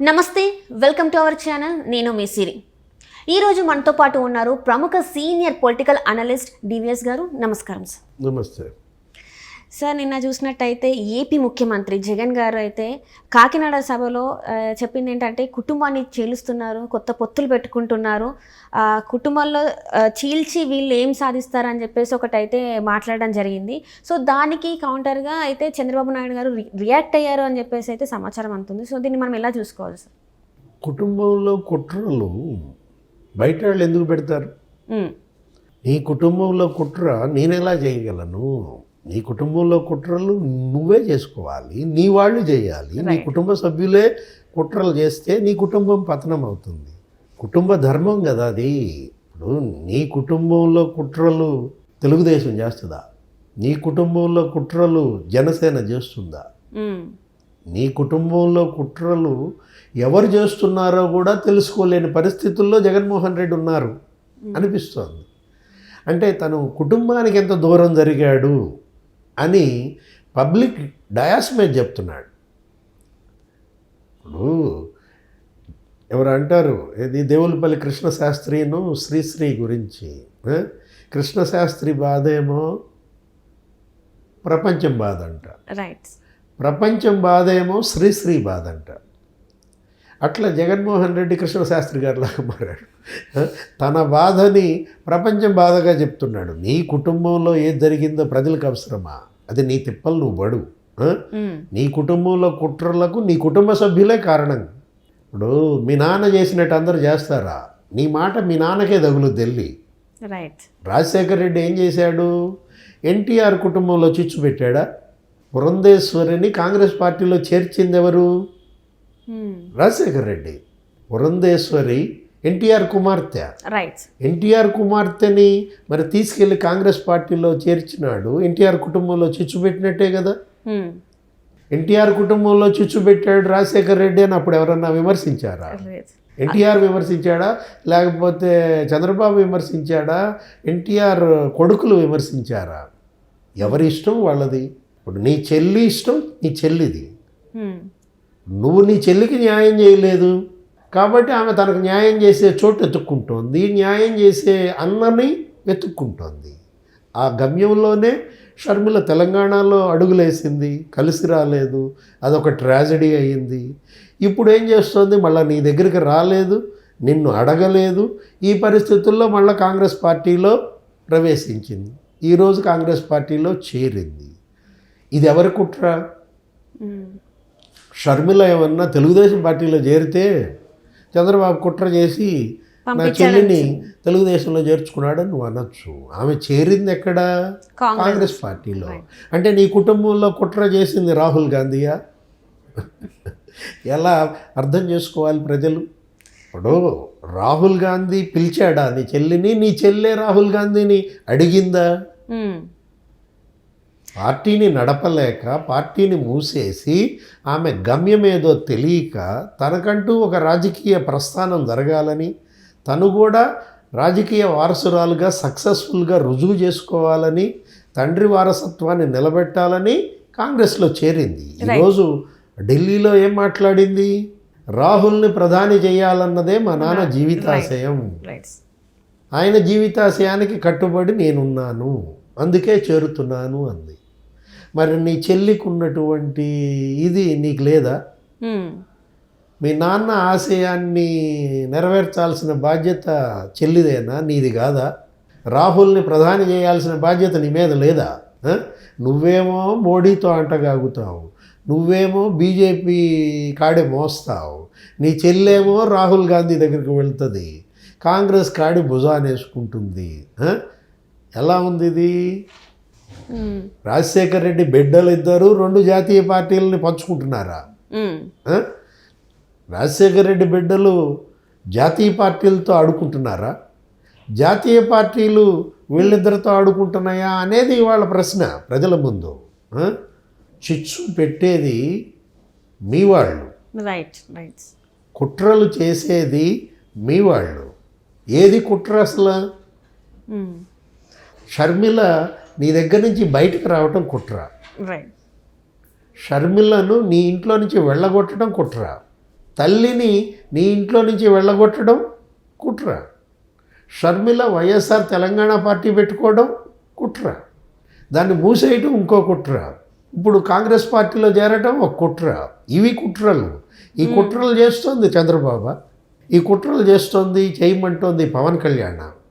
నమస్తే welcome to our channel. నేను మీ సిరి. ఈరోజు మనతో పాటు ఉన్నారు ప్రముఖ సీనియర్ పొలిటికల్ అనలిస్ట్ డివిఎస్ గారు. నమస్కారం సార్. నమస్తే. సార్ నిన్న చూసినట్టయితే ఏపీ ముఖ్యమంత్రి జగన్ గారు అయితే కాకినాడ సభలో చెప్పింది ఏంటంటే కుటుంబాన్ని చీలుస్తున్నారు కొత్త పొత్తులు పెట్టుకుంటున్నారు. ఆ, కుటుంబంలో చీల్చి వీళ్ళు ఏం సాధిస్తారని చెప్పేసి ఒకటైతే మాట్లాడడం జరిగింది. సో దానికి కౌంటర్గా అయితే చంద్రబాబు నాయుడు గారు రియాక్ట్ అయ్యారు అని చెప్పేసి అయితే సమాచారం అందుతుంది. సో దీన్ని మనం ఎలా చూసుకోవాలి సార్? కుటుంబంలో కుట్రలు బయట వాళ్ళు ఎందుకు పెడతారు? నీ కుటుంబంలో కుట్ర నేను ఎలా చేయగలను? నీ కుటుంబంలో కుట్రలు నువ్వే చేసుకోవాలి నీ వాళ్ళు చేయాలి. నీ కుటుంబ సభ్యులే కుట్రలు చేస్తే నీ కుటుంబం పతనం అవుతుంది. కుటుంబ ధర్మం కదా అది. ఇప్పుడు నీ కుటుంబంలో కుట్రలు తెలుగుదేశం చేస్తుందా? నీ కుటుంబంలో కుట్రలు జనసేన చేస్తుందా? ఉమ్, నీ కుటుంబంలో కుట్రలు ఎవరు చేస్తున్నారో కూడా తెలుసుకోలేని పరిస్థితుల్లో జగన్మోహన్ రెడ్డి ఉన్నారు అనిపిస్తోంది. అంటే తను కుటుంబానికి ఎంత దూరం జరిగాడు? అని పబ్లిక్ డయాస్ మీద చెప్తున్నాడు. ఇప్పుడు ఎవరు అంటారు? ఇది దేవులపల్లి కృష్ణశాస్త్రిను శ్రీశ్రీ గురించి? కృష్ణశాస్త్రి బాధ ఏమో ప్రపంచం బాధ అంట. రైట్ ప్రపంచం బాధ ఏమో శ్రీశ్రీ బాధ అంట. అట్లా జగన్మోహన్ రెడ్డి కృష్ణశాస్త్రి గారిలాగా మారాడు. తన బాధని ప్రపంచం బాధగా చెప్తున్నాడు. నీ కుటుంబంలో ఏది జరిగిందో ప్రజలకు అవసరమా? అది నీ తిప్పలు నువ్వు? ఉమ్, నీ కుటుంబంలో కుట్రలకు నీ కుటుంబ సభ్యులే కారణం. ఇప్పుడు మీ నాన్న చేసినట్టు అందరు చేస్తారా? నీ మాట మీ నాన్నకే తగులుద్ది వెళ్ళి రైట్ రాజశేఖర్ రెడ్డి ఏం చేశాడు? ఎన్టీఆర్ కుటుంబంలో చిచ్చు పెట్టాడా? పురంధేశ్వరిని కాంగ్రెస్ పార్టీలో చేర్చింది ఎవరు? రాజశేఖర్ రెడ్డి పురంధేశ్వరి ఎన్టీఆర్ కుమార్తె. రైట్ ఎన్టీఆర్ కుమార్తెని మరి తీసుకెళ్ళి కాంగ్రెస్ పార్టీలో చేర్చినాడు ఎన్టీఆర్ కుటుంబంలో చిచ్చు పెట్టినట్టే కదా. ఉమ్, ఎన్టీఆర్ కుటుంబంలో చిచ్చు పెట్టాడు రాజశేఖర్ రెడ్డి అని అప్పుడు ఎవరన్నా విమర్శించారా? ఎన్టీఆర్ విమర్శించాడా? లేకపోతే చంద్రబాబు విమర్శించాడా? ఎన్టీఆర్ కొడుకులు విమర్శించారా? ఎవరి ఇష్టం వాళ్ళది? ఇప్పుడు నీ చెల్లి ఇష్టం నీ చెల్లిది. ఉమ్, నువ్వు నీ చెల్లికి న్యాయం చేయలేదు. కాబట్టి ఆమె తనకు న్యాయం చేసే చోటు వెతుక్కుంటోంది. న్యాయం చేసే అన్నని వెతుక్కుంటోంది. ఆ గమ్యంలోనే షర్మిల తెలంగాణలో అడుగులేసింది. కలిసి రాలేదు. అదొక ట్రాజడీ అయ్యింది. ఇప్పుడు ఏం చేస్తోంది? మళ్ళీ నీ దగ్గరికి రాలేదు. నిన్ను అడగలేదు. ఈ పరిస్థితుల్లో మళ్ళీ కాంగ్రెస్ పార్టీలో ప్రవేశించింది. ఈరోజు కాంగ్రెస్ పార్టీలో చేరింది. ఇది ఎవరి కుట్ర షర్మిల ఏమన్నా తెలుగుదేశం పార్టీలో చేరితే చంద్రబాబు కుట్ర చేసి నా చెల్లిని తెలుగుదేశంలో చేర్చుకున్నాడని నువ్వు అనొచ్చు. ఆమె చేరింది ఎక్కడ? కాంగ్రెస్. పార్టీలో. అంటే నీ కుటుంబంలో కుట్ర చేసింది రాహుల్ గాంధీయా? ఎలా అర్థం చేసుకోవాలి ప్రజలు? ఇప్పుడు రాహుల్ గాంధీ పిలిచాడా నీ చెల్లిని? నీ చెల్లె రాహుల్ గాంధీని అడిగిందా? పార్టీని నడపలేక పార్టీని మూసేసి ఆమె గమ్యమేదో తెలియక తనకంటూ ఒక రాజకీయ ప్రస్థానం జరగాలని తను కూడా రాజకీయ వారసురాలుగా సక్సెస్ఫుల్గా రుజువు చేసుకోవాలని తండ్రి వారసత్వాన్ని నిలబెట్టాలని కాంగ్రెస్లో చేరింది. ఈరోజు ఢిల్లీలో ఏం మాట్లాడింది? రాహుల్ని ప్రధాని చేయాలన్నదే మా నాన్న జీవితాశయం. ఆయన జీవితాశయానికి కట్టుబడి నేనున్నాను. అందుకే చేరుతున్నాను అంది. మరి నీ చెల్లికి ఉన్నటువంటి ఇది నీకు లేదా? మీ నాన్న ఆశయాన్ని నెరవేర్చాల్సిన బాధ్యత చెల్లిదేనా? నీది కాదా? రాహుల్ని ప్రధాని చేయాల్సిన బాధ్యత నీ మీద లేదా? నువ్వేమో మోడీతో అంటగాగుతావు నువ్వేమో బీజేపీ కాడే మోస్తావు. నీ చెల్లేమో రాహుల్ గాంధీ దగ్గరికి వెళ్తుంది. కాంగ్రెస్ కాడి భుజానేసుకుంటుంది? ఎలా ఉంది ఇది? రాజశేఖర్ రెడ్డి బిడ్డలు ఇద్దరు రెండు జాతీయ పార్టీలని పంచుకుంటున్నారా? రాజశేఖర్ రెడ్డి బిడ్డలు జాతీయ పార్టీలతో ఆడుకుంటున్నారా? జాతీయ పార్టీలు వీళ్ళిద్దరితో ఆడుకుంటున్నాయా అనేది వాళ్ళ ప్రశ్న ప్రజల ముందు? చిచ్చు పెట్టేది మీ వాళ్ళు. రైట్ రైట్ కుట్రలు చేసేది మీ వాళ్ళు. ఏది కుట్ర అసలు? షర్మిల నీ దగ్గర నుంచి బయటకు రావటం కుట్ర. షర్మిలను నీ ఇంట్లో నుంచి వెళ్ళగొట్టడం కుట్ర. తల్లిని నీ ఇంట్లో నుంచి వెళ్ళగొట్టడం కుట్ర. షర్మిల వైఎస్ఆర్ తెలంగాణ పార్టీ పెట్టుకోవడం కుట్ర. దాన్ని మూసేయటం ఇంకో కుట్ర. ఇప్పుడు కాంగ్రెస్ పార్టీలో చేరటం ఒక కుట్ర. ఇవి కుట్రలు. ఈ కుట్రలు చేస్తోంది చంద్రబాబు. ఈ కుట్రలు చేస్తోంది చేయమంటోంది పవన్ కళ్యాణ్.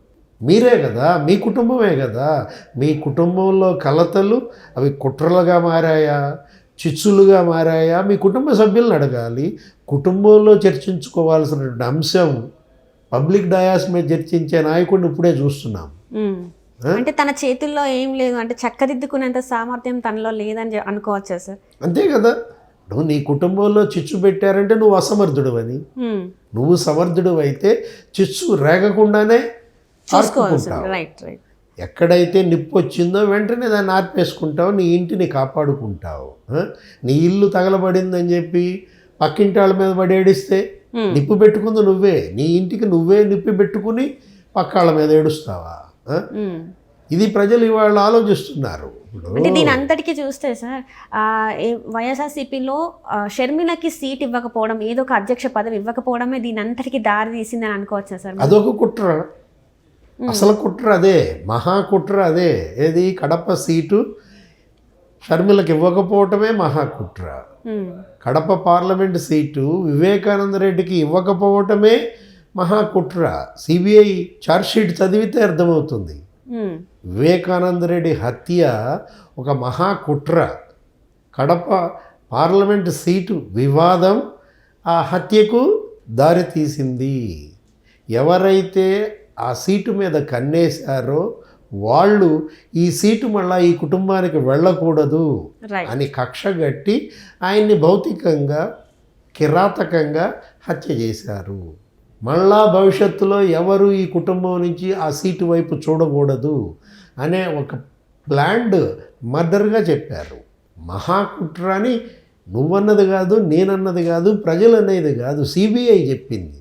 మీరే కదా మీ కుటుంబమే కదా. మీ కుటుంబంలో కలతలు అవి కుట్రలుగా మారాయా? చిచ్చులుగా మారాయా? మీ కుటుంబ సభ్యులను అడగాలి. కుటుంబంలో చర్చించుకోవాల్సినటువంటి అంశం పబ్లిక్ డయాస్ మీద చర్చించే నాయకుడిని ఇప్పుడే చూస్తున్నాం. అంటే తన చేతుల్లో ఏం లేదు. అంటే చక్కదిద్దుకునేంత సామర్థ్యం తనలో లేదని అనుకోవచ్చా సార్? అంతే కదా. నువ్వు నీ కుటుంబంలో చిచ్చు పెట్టారంటే నువ్వు అసమర్థుడు అని. నువ్వు సమర్థుడు అయితే చిచ్చు రేగకుండానే ఆర్పుకుంటావు. రైట్ రైట్ ఎక్కడైతే నిప్పు వచ్చిందో వెంటనే దాన్ని ఆర్పేసుకుంటావు నీ ఇంటిని కాపాడుకుంటావు? నీ ఇల్లు తగలబడిందని చెప్పి పక్కింటి వాళ్ళ మీద పడి ఏడిస్తే Hmm. నిప్పు పెట్టుకుంది నువ్వే నీ ఇంటికి నువ్వే నిప్పి పెట్టుకుని పక్క వాళ్ళ మీద ఏడుస్తావా? ఉమ్. ఇది ప్రజలు ఇవాళ ఆలోచిస్తున్నారు అంటే దీని అంతటికీ చూస్తే సార్ వైఎస్ఆర్సీపీలో షర్మిలకి సీట్ ఇవ్వకపోవడం ఏదో ఒక అధ్యక్ష పదవి ఇవ్వకపోవడమే దీని అంతటికి దారి తీసిందని అనుకోవచ్చా సార్ అదొక కుట్ర అసలు కుట్ర అదే మహా కుట్ర అదే. ఏది? కడప సీటు షర్మిలకు ఇవ్వకపోవటమే మహా కుట్ర. ఉమ్. కడప పార్లమెంట్ సీటు వివేకానంద రెడ్డికి ఇవ్వకపోవటమే మహా కుట్ర. సిబిఐ ఛార్జ్షీట్ చదివితే అర్థమవుతుంది. వివేకానంద రెడ్డి హత్య ఒక మహా కుట్ర. కడప పార్లమెంట్ సీటు వివాదం ఆ హత్యకు దారితీసింది ఎవరైతే ఆ సీటు మీద కన్నేశారో వాళ్ళు ఈ సీటు మళ్ళా ఈ కుటుంబానికి వెళ్ళకూడదు అని కక్ష గట్టి ఆయన్ని భౌతికంగా కిరాతకంగా హత్య చేశారు. మళ్ళా భవిష్యత్తులో ఎవరు ఈ కుటుంబం నుంచి ఆ సీటు వైపు చూడకూడదు అనే ఒక ప్లాండ్ మర్డర్గా చెప్పారు. మహాకుట్ర అని నువ్వన్నది కాదు నేనన్నది కాదు ప్రజలు అనేది కాదు సిబిఐ చెప్పింది.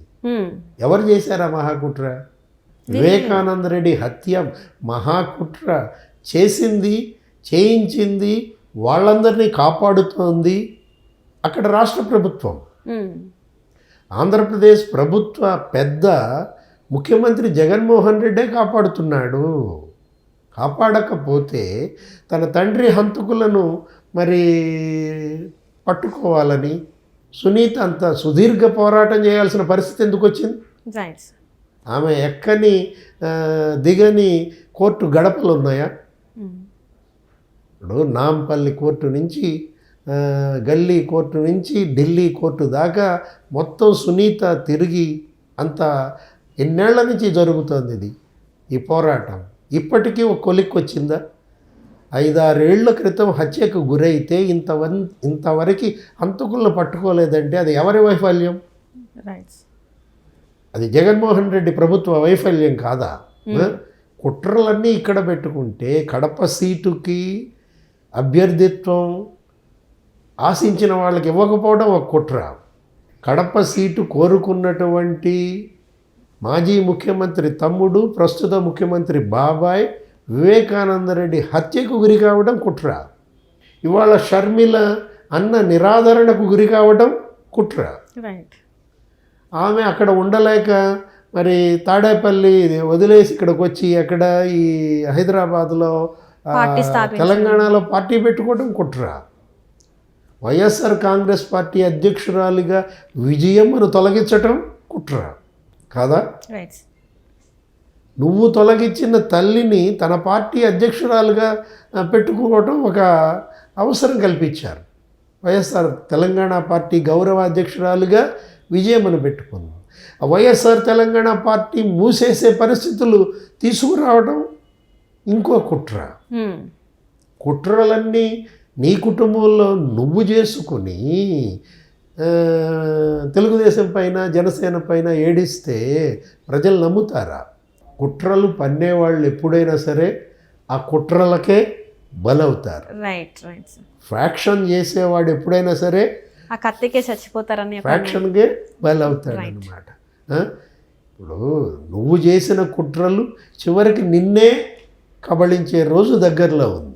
ఎవరు చేశారా మహాకుట్ర? వివేకానంద రెడ్డి హత్య మహాకుట్ర చేసింది చేయించింది వాళ్ళందరినీ కాపాడుతోంది అక్కడ రాష్ట్ర ప్రభుత్వం. ఆంధ్రప్రదేశ్ ప్రభుత్వ పెద్ద ముఖ్యమంత్రి జగన్మోహన్ రెడ్డే కాపాడుతున్నాడు కాపాడకపోతే తన తండ్రి హంతకులను మరి పట్టుకోవాలని సునీత అంత సుదీర్ఘ పోరాటం చేయాల్సిన పరిస్థితి ఎందుకు వచ్చింది. ఆమె ఎక్కని దిగని కోర్టు గడపలు ఉన్నాయా. ఇప్పుడు నాంపల్లి కోర్టు నుంచి గల్లీ కోర్టు నుంచి ఢిల్లీ కోర్టు దాకా మొత్తం సునీత తిరిగి అంత ఎన్నేళ్ళ నుంచి జరుగుతుంది ఇది ఈ పోరాటం. ఇప్పటికీ ఒక కొలిక్కి వచ్చిందా? ఐదారేళ్ళ క్రితం హత్యకు గురైతే ఇంతవన్ ఇంతవరకు హంతకులను పట్టుకోలేదంటే అది ఎవరి వైఫల్యం? రైట్ అది జగన్మోహన్ రెడ్డి ప్రభుత్వ వైఫల్యం కాదా? కుట్రలన్నీ ఇక్కడ పెట్టుకుంటే కడప సీటుకి అభ్యర్థిత్వం ఆశించిన వాళ్ళకి ఇవ్వకపోవడం ఒక కుట్ర. కడప సీటు కోరుకున్నటువంటి మాజీ ముఖ్యమంత్రి తమ్ముడు ప్రస్తుత ముఖ్యమంత్రి బాబాయ్ వివేకానంద రెడ్డి హత్యకు గురి కావడం కుట్ర. ఇవాళ షర్మిల అన్న నిరాదరణకు గురి కావడం కుట్ర. రైట్ ఆమె అక్కడ ఉండలేక మరి తాడేపల్లి వదిలేసి ఇక్కడికి వచ్చి అక్కడ ఈ హైదరాబాద్లో. తెలంగాణలో పార్టీ పెట్టుకోవడం కుట్ర. వైఎస్ఆర్ కాంగ్రెస్ పార్టీ అధ్యక్షురాలిగా విజయమ్మను తొలగించటం కుట్ర. కాదా? నువ్వు తొలగించిన తల్లిని తన పార్టీ అధ్యక్షురాలుగా పెట్టుకోవటం ఒక అవసరం కల్పించారు. వైఎస్ఆర్ తెలంగాణ పార్టీ గౌరవ అధ్యక్షురాలుగా విజయమ్మను పెట్టుకుంది వైఎస్ఆర్ తెలంగాణ పార్టీ మూసేసే పరిస్థితులు తీసుకురావడం ఇంకో కుట్ర. కుట్రలన్నీ నీ కుటుంబంలో నువ్వు చేసుకుని తెలుగుదేశం పైన జనసేన పైన ఏడిస్తే ప్రజలు నమ్ముతారా కుట్రలు పన్నేవాళ్ళు ఎప్పుడైనా సరే ఆ కుట్రలకే బలవుతారు రైట్ రైట్ సార్. ఫ్యాక్షన్ చేసేవాడు ఎప్పుడైనా సరే ఆ కత్తికే చచ్చిపోతారని ఫ్యాక్షన్కే బలవుతాడు అనమాట ఇప్పుడు నువ్వు చేసిన కుట్రలు చివరికి నిన్నే కబళించే రోజు దగ్గరలో ఉంది.